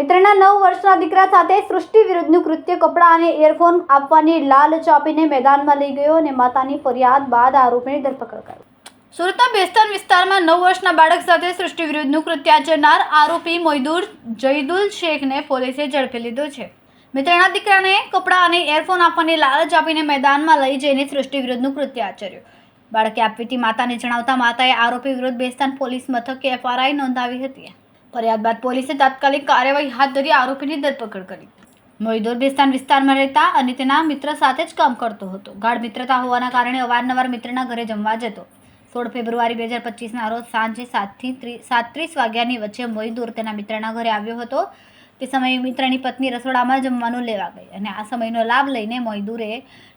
મિત્રના નવ વર્ષના દીકરા સાથે સૃષ્ટિ વિરુદ્ધનું કૃત્ય કપડાં અને એરફોન આપવાની લાલચ આપીને મેદાનમાં લઈ ગયો અને માતાની ફરિયાદ બાદ આરોપીની ધરપકડ કરી સુરતના બેસ્તાન વિસ્તારમાં નવ વર્ષના બાળક સાથે સૃષ્ટિ વિરુદ્ધનું કૃત્ય આચરનાર આરોપી મોઇદુર જઈદુલ શેખને પોલીસે ઝડપી લીધો છે. મિત્રના દીકરાને કપડાં અને એરફોન આપવાની લાલચ આપીને મેદાનમાં લઈ જઈને સૃષ્ટિ વિરુદ્ધનું કૃત્ય આચર્યું. બાળકે આપવીતી માતાને જણાવતા માતાએ આરોપી વિરુદ્ધ બેસ્તાન પોલીસ મથકે એફઆરઆઈ નોંધાવી હતી. ફરિયાદ બાદ પોલીસે તાત્કાલિક કાર્યવાહી હાથ ધરી આરોપીની ધરપકડ કરી. મોઈદોર બેસ્તાન વિસ્તારમાં રહેતા અને તેના મિત્ર સાથે જ કામ કરતો હતો. ગાઢ મિત્રતા હોવાના કારણે અવારનવાર મિત્રના ઘરે જમવા જતો. સોળ ફેબ્રુઆરી બે હજાર પચીસના રોજ સાંજે સાતથી સાતત્રીસ વાગ્યાની વચ્ચે મોઈદોર તેના મિત્રના ઘરે આવ્યો હતો. તે સમયે મિત્રની પત્ની રસોડામાં જમવાનું લેવા ગઈ અને આ સમયનો લાભ લઈને મોઈદુરે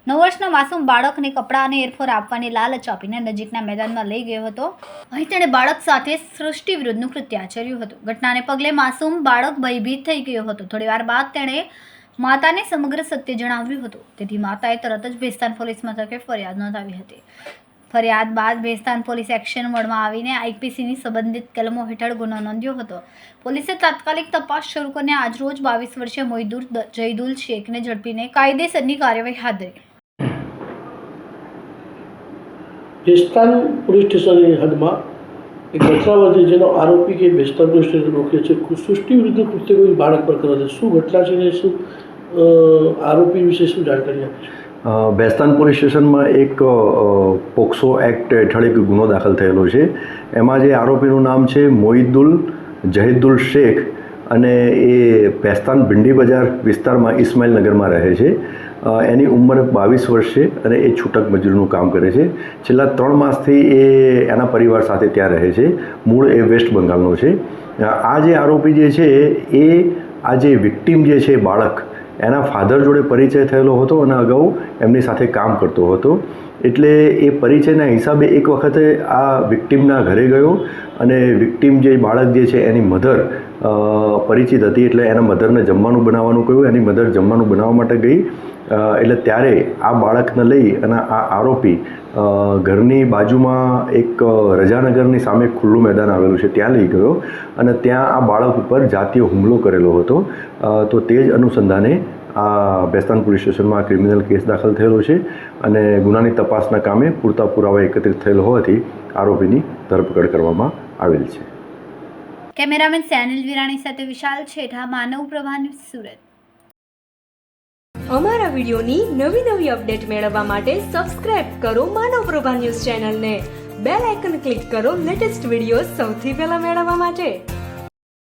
નવ વર્ષના માસૂમ બાળકને કપડાં અને એરફોર આપવાની લાલચ આપીને નજીકના મેદાનમાં લઈ ગયો હતો. અહીં તેણે બાળક સાથે સૃષ્ટિ વિરુદ્ધનું કૃત્ય આચર્યું હતું. ઘટનાને પગલે માસૂમ બાળક ભયભીત થઈ ગયો હતો. થોડીવાર બાદ તેણે માતાને સમગ્ર સત્ય જણાવ્યું હતું. તેથી માતાએ તરત જ ભેસ્તાન પોલીસ મથકે ફરિયાદ નોંધાવી હતી. ફરિયાદ બાદ ભેસ્તાન પોલીસ એક્શન મોડમાં આવીને આઈપીસીની સંબંધિત કલમો હેઠળ ગુનો નોંધ્યો હતો. પોલીસે તાત્કાલિક તપાસ શરૂ કરીને આજરોજ બાવીસ વર્ષીય મોઈદુર જયદુલ શેખને ઝડપીને કાયદેસરની કાર્યવાહી હાથ ધરી. ભેસ્તાન પોલીસ સ્ટેશનની હદમાં એક ઘટના બની જેનો આરોપી કે ભેસ્તાન પોલીસ સ્ટેશન રોકે છે. સૃષ્ટિ વિરુદ્ધ કૃત્ય કોઈ બાળક પર કરે છે શું ઘટના છે ને શું આરોપી વિશે શું જાણકારી આપે છે અ, બેસ્તાન પોલીસ સ્ટેશનમાં એક પોક્સો એક્ટ હેઠળ એક ગુનો દાખલ થયેલો છે. એમાં જે આરોપીનું નામ છે મોહિદુલ જહીદુલ શેખ અને એ બેસ્તાન ભિંડી બજાર વિસ્તારમાં ઇસ્માઇલનગરમાં રહે છે. એની ઉંમર બાવીસ વર્ષ છે અને એ છૂટક મજૂરીનું કામ કરે છે. છેલ્લા ત્રણ માસથી એ એના પરિવાર સાથે ત્યાં રહે છે. મૂળ એ વેસ્ટ બંગાળનો છે. આ જે આરોપી જે છે એ આ જે વિક્ટીમ જે છે બાળક એના ફાધર જોડે પરિચય થયેલો હતો અને અગાઉ એમની સાથે કામ કરતો હતો. એટલે એ પરિચયના હિસાબે એક વખતે આ વિક્ટીમના ઘરે ગયો અને વિક્ટીમ જે બાળક જે છે એની મધર પરિચિત હતી એટલે એના મધરને જમવાનું બનાવવાનું કહ્યું. એની મધર જમવાનું બનાવવા માટે ગઈ એટલે ત્યારે આ બાળકને લઈ અને આ આરોપી ઘરની બાજુમાં એક રજાનગરની સામે ખુલ્લું મેદાન આવેલું છે ત્યાં લઈ ગયો અને ત્યાં આ બાળક ઉપર જાતીય હુમલો કરેલો હતો. તો તે જ અનુસંધાને આ બેસ્તાન પોલીસ સ્ટેશનમાં ક્રિમિનલ કેસ દાખલ થયેલો છે અને ગુનાની તપાસના કામે પૂરતા પુરાવા એકત્રિત થયેલ હોવાથી આરોપીની ધરપકડ કરવામાં આવેલ છે. કેમેરામેન સેનિલ વિરાણી સાથે વિશાલ છેઠા માનવ પ્રભા ન્યૂઝ સુરત. અમારા વિડીયોની નવી નવી અપડેટ મેળવવા માટે સબસ્ક્રાઇબ કરો માનવ પ્રભા ન્યૂઝ ચેનલને. બેલ આઇકન ક્લિક કરો લેટેસ્ટ વીડિયો સૌથી પહેલા મેળવવા માટે.